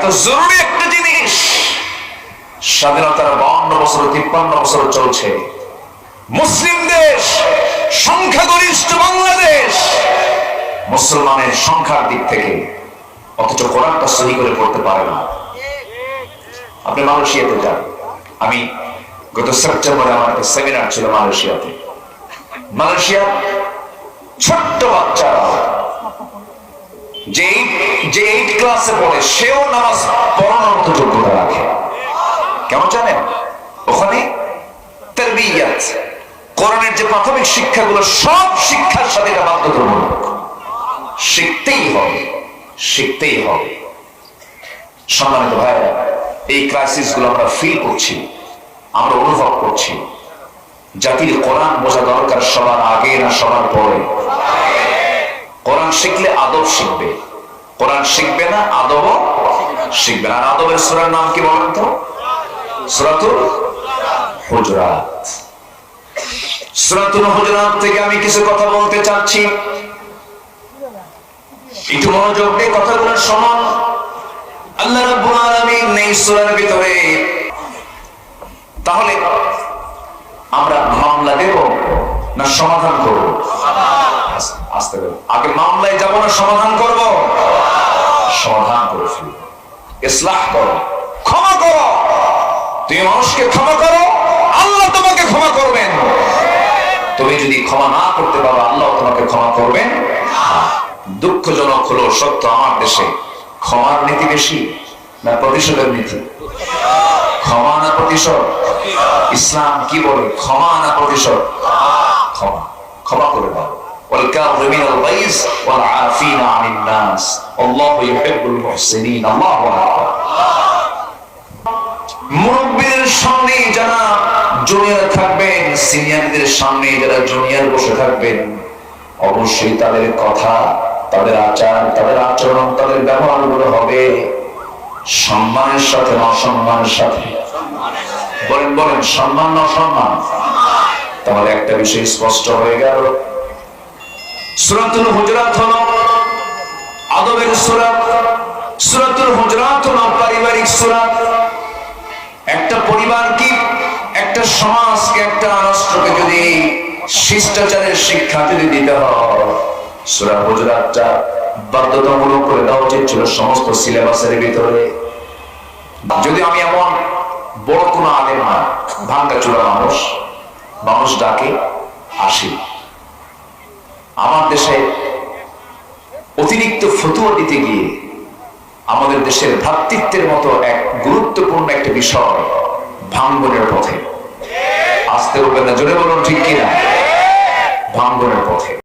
এত জরুরি একটা জিনিস। স্বাধীনতার বাউন্ন বছর, তিপ্পান্ন বছর চলছে। মুসলিম দেশ, সংখ্যাগরিষ্ঠ বাংলাদেশ, মুসলমানের সংখ্যার দিক থেকে অথচ কোরআনটা সহি করে পড়তে পারে না। আপনি মালয়েশিয়াতে যান। আমি গত সেপ্টেম্বরে আমার একটা সেমিনার ছিল মালয়েশিয়াতে। মালয়েশিয়া ছোট্ট বাচ্চারা যে যে এইট ক্লাসে পড়ে, সেও নামাজ পড়ানোর মতো যোগ্যতা রাখে। কেমন জানেন? ওখানে তারবিয়াত, কোরআনের যে প্রাথমিক শিক্ষাগুলো, সব শিক্ষার সাথে এটা বাধ্যতামূলক। শিখতেই হবে শিখতেই হবে। সম্মানিত ভাইরা এই ক্রাইসিসগুলো আমরা ফিল করছি, আমরা অনুভব করছি। জাতির কোরআন বোঝা দরকার সবার আগে না সবার পরে। কোরআন শিখলে আদব শিখবে। কোরআন শিখবে না, আদব শিখবে না। আদবের সুরার নাম কি বলেন তো? হুজরাত। সুরাতুল হুজরাত থেকে আমি কিছু কথা বলতে চাচ্ছি। একটু মনোযোগ দিয়ে কথাগুলো শুনুন। আল্লাহ রাব্বুল আলামিন এই সূরার ভিতরে, তাহলে আমরা মামলা দেব না সমাধান করব। আসতে হবে আগে মামলায় না, সমাধান করব। সমাধান করে ফেলব। করো ক্ষমা করো। তুমি মানুষকে ক্ষমা করো। আল্লাহ তোমাকে ক্ষমা করবেন। তুমি যদি ক্ষমা না করতে পারো, আল্লাহ তোমাকে ক্ষমা করবেন। দুঃখজনক হলো, সত্য আমার দেশে, ক্ষমার নীতি বেশি না প্রতিশোধের নীতি? ক্ষমা না প্রতিশোধ? ইসলাম কি বলে? ক্ষমা না প্রতিশোধ? ক্ষমা। ক্ষমা করে দাও। والكاظمين الغيظ والعافين عن الناس والله يحب المحسنين الله اكبر মুরব্বীদের সামনে যারা জুনিয়র থাকবেন সিনিয়রদের সামনে যারা জুনিয়র বসে থাকবেন অবশ্যই তাদের কথা তাদের আচার তাদের আচরণ তাদের ব্যবহার গুলো হবে সম্মানের সাথে না অসম্মানের সাথে বলেন বলেন সম্মান না অসম্মান তাহলে একটা বিষয় স্পষ্ট হয়ে গেল সুরাতুল হুজরাত হলো আদবের সুরাত সুরাতুল হুজরাত হলো পারিবারিক সুরাত একটা পরিবারকে একটা সমাজকে, একটা রাষ্ট্রকে যদি শিষ্টাচারের শিক্ষা যদি দিতে হয়, সুরা হুজরাতটা বাধ্যতামূলক করে দেওয়া উচিত ছিল সমস্ত সিলেবাসের ভিতরে। যদি আমি এমন বড় কোনো আলেম না ভাঙ্গা চূড়া মানুষ মানুষ ডাকে, আসি। আমার দেশে অতিরিক্ত ফতুয়া দিতে গিয়ে আমাদের দেশের ভ্রাতৃত্বের মতো এক গুরুত্বপূর্ণ একটা বিষয় ভাঙ্গনের পথে। আসতে বলবেন না, জোরে বলুন, ঠিক কিনা? ভাঙ্গনের পথে।